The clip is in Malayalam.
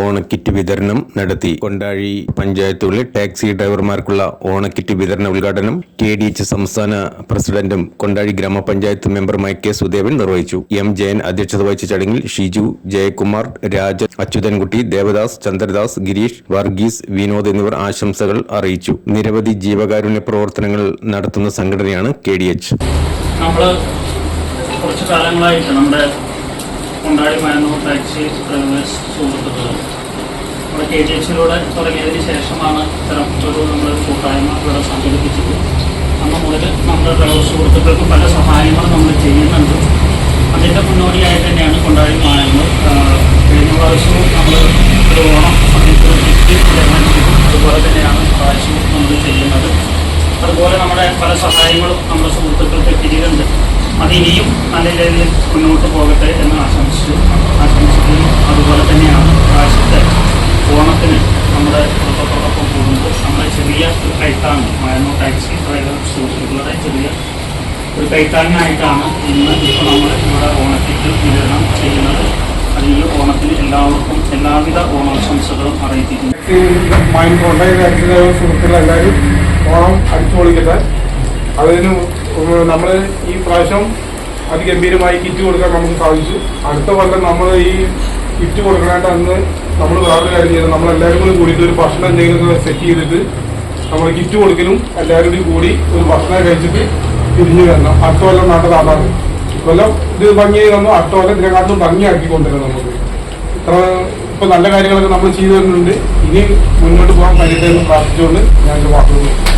ഓണക്കിറ്റ് വിതരണം നടത്തി. കൊണ്ടാഴി പഞ്ചായത്തുകളിൽ ടാക്സി ഡ്രൈവർമാർക്കുള്ള ഓണക്കിറ്റ് വിതരണ ഉദ്ഘാടനം കെ ഡി എച്ച് സംസ്ഥാന പ്രസിഡന്റും കൊണ്ടാഴി ഗ്രാമപഞ്ചായത്ത് മെമ്പറുമായ കെ സുദേവൻ നിർവഹിച്ചു. എം ജയൻ അധ്യക്ഷത വഹിച്ച ചടങ്ങിൽ ഷിജു ജയകുമാർ രാജൻ അച്യുതൻകുട്ടി ദേവദാസ് ചന്ദ്രദാസ് ഗിരീഷ് വർഗീസ് വിനോദ് എന്നിവർ ആശംസകൾ അറിയിച്ചു. നിരവധി ജീവകാരുണ്യ പ്രവർത്തനങ്ങൾ നടത്തുന്ന സംഘടനയാണ് കെ ഡി എച്ച്. നമ്മൾ കുറച്ച് കാലങ്ങളായിട്ട് നമ്മുടെ കൊണ്ടാടി മരന്നൂർ ടാക്സി സുഹൃത്തുക്കളും. നമ്മുടെ കെ ജി എച്ചിലൂടെ തുടങ്ങിയതിന് ശേഷമാണ് ഇത്തരം ഒരു നമ്മുടെ കൂട്ടായ്മ ഇവിടെ സംഘടിപ്പിച്ചത്. അന്ന് മുതൽ നമ്മുടെ ഡ്രൈവർ സുഹൃത്തുക്കൾക്ക് പല സഹായങ്ങളും നമ്മൾ ചെയ്യുന്നുണ്ട്. അതിന്റെ മുന്നോടിയായി തന്നെയാണ് കൊണ്ടാടി മാനങ്ങൾ. കഴിഞ്ഞ പ്രാവശ്യവും നമ്മൾ ഒരു ഓണം സമയത്ത് അതുപോലെ തന്നെയാണ് പ്രാവശ്യവും നമ്മൾ ചെയ്യുന്നത്. അതുപോലെ നമ്മുടെ പല സഹായങ്ങളും നമ്മുടെ സുഹൃത്തുക്കൾക്ക് എത്തിയിട്ടുണ്ട് അത് ഇനിയും നല്ല രീതിയിൽ മുന്നോട്ട് പോകട്ടെ എന്ന് ആശംസിച്ചു. ആശംസിക്കുന്നു. അതുപോലെ തന്നെയാണ് പ്രാവശ്യത്തെ ഓണത്തിന് നമ്മുടെ കുടുംബത്തോടൊപ്പം കൂടുന്നത് നമ്മുടെ ചെറിയ ഒരു കൈത്താങ് മയനോ ടാക്സി ഡ്രൈവർ സുഹൃത്തുക്കളുടെ ചെറിയ ഒരു കൈത്താങ്ങായിട്ടാണ് ഇന്ന് ഇപ്പോൾ നമ്മൾ ഇവിടെ ഓണത്തിക്ക് വിതരണം ചെയ്യുന്നത്. അതിൽ ഓണത്തിന് എല്ലാവർക്കും എല്ലാവിധ ഓണാശംസകളും അറിയിക്കുന്നു സുഹൃത്തുക്കളെല്ലാവരും ഓണം അടിച്ചു പൊളിക്കട്ടെ അതിന് നമ്മൾ ഈ പ്രാവശ്യം അതിഗംഭീരമായി കിറ്റ് കൊടുക്കാൻ നമുക്ക് സാധിച്ചു. അടുത്ത കൊല്ലം നമ്മൾ ഈ കിറ്റ് കൊടുക്കണായിട്ട് അന്ന് നമ്മൾ വേറൊരു കാര്യം ചെയ്യണം നമ്മളെല്ലാവരും കൂടി കൂടിയിട്ട് ഒരു ഭക്ഷണം എന്തെങ്കിലും സെറ്റ് ചെയ്തിട്ട് നമ്മൾ കിറ്റ് കൊടുക്കലും എല്ലാവരും കൂടി ഒരു ഭക്ഷണം കഴിച്ചിട്ട് തിരിഞ്ഞു വരണം. അടുത്ത കൊല്ലം നാട്ടത് അതാണ്. കൊല്ലം ഇത് ഭംഗിയായി വന്നു അടുത്ത കൊല്ലം ഇതിനെക്കാട്ടും ഭംഗിയാക്കി കൊണ്ടുവരണം നമുക്ക്. ഇത്ര ഇപ്പൊ നല്ല കാര്യങ്ങളൊക്കെ നമ്മൾ ചെയ്തു വരുന്നുണ്ട് ഇനി മുന്നോട്ട് പോകാൻ കഴിയട്ടെ എന്ന് പ്രാർത്ഥിച്ചുകൊണ്ട് ഞാൻ വാക്കുകൾ